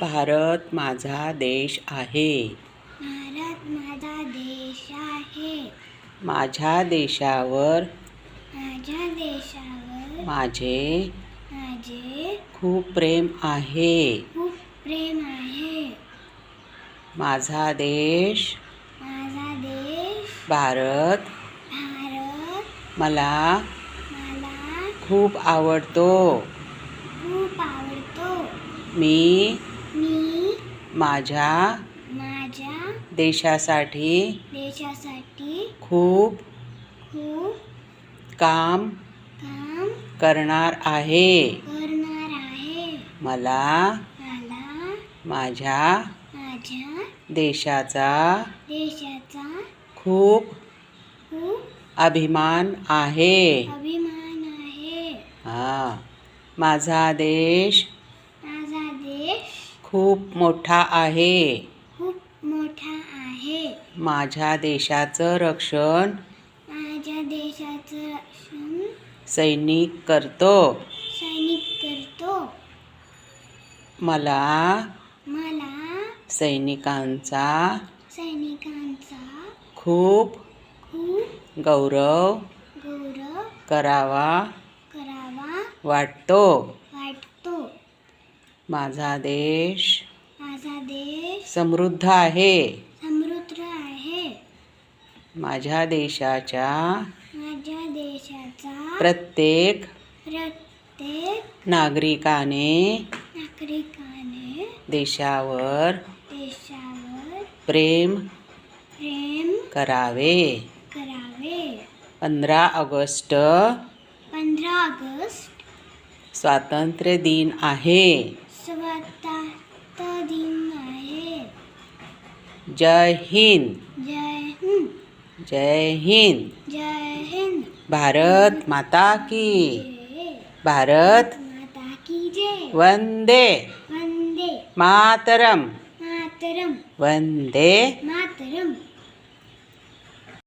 भारत माझा देश आहे. भारत माझा देश आहे. माझ्या देशावर माझ्या देशावर माझे माझे खूप प्रेम आहे. खूप प्रेम आहे. माझा देश माझा देश भारत भारत मला मला खूप आवडतो. खूप आवडतो. मी मी माझ्या माझ्या देशासाठी देशासाठी खूप खूप काम काम करणार आहे. करणार आहे. मला मला माझ्या माझ्या देशाचा देशाचा खूप खूप अभिमान आहे. अभिमान आहे. हा. माझा देश माझा देश खूप मोठा आहे. खूप मोठा आहे. माझ्या देशाचं रक्षण माझ्या देशाचं रक्षण सैनिक करतो. सैनिक करतो. मला मला सैनिकांचा सैनिकांचा खूप खूप गौरव गौरव करावा करावा वाटतो. वाटतो माझा देश माझा देश समृद्ध आहे. समृद्ध आहे. माझ्या देशाच्या माझ्या देशाचा प्रत्येक प्रत्येक नागरिकाने नागरिकाने देशावर देशावर प्रेम प्रेम करावे. करावे. पंधरा ऑगस्ट पंधरा ऑगस्ट स्वातंत्र्य दिन आहे. स्वातंत्र्य दिन आहे जय हिंद जय हिंद। जय हिंद। जय हिंद भारत माता की। भारत माता की जय वंदे। वंदे। मातरम। मातरम। वंदे। मातरम।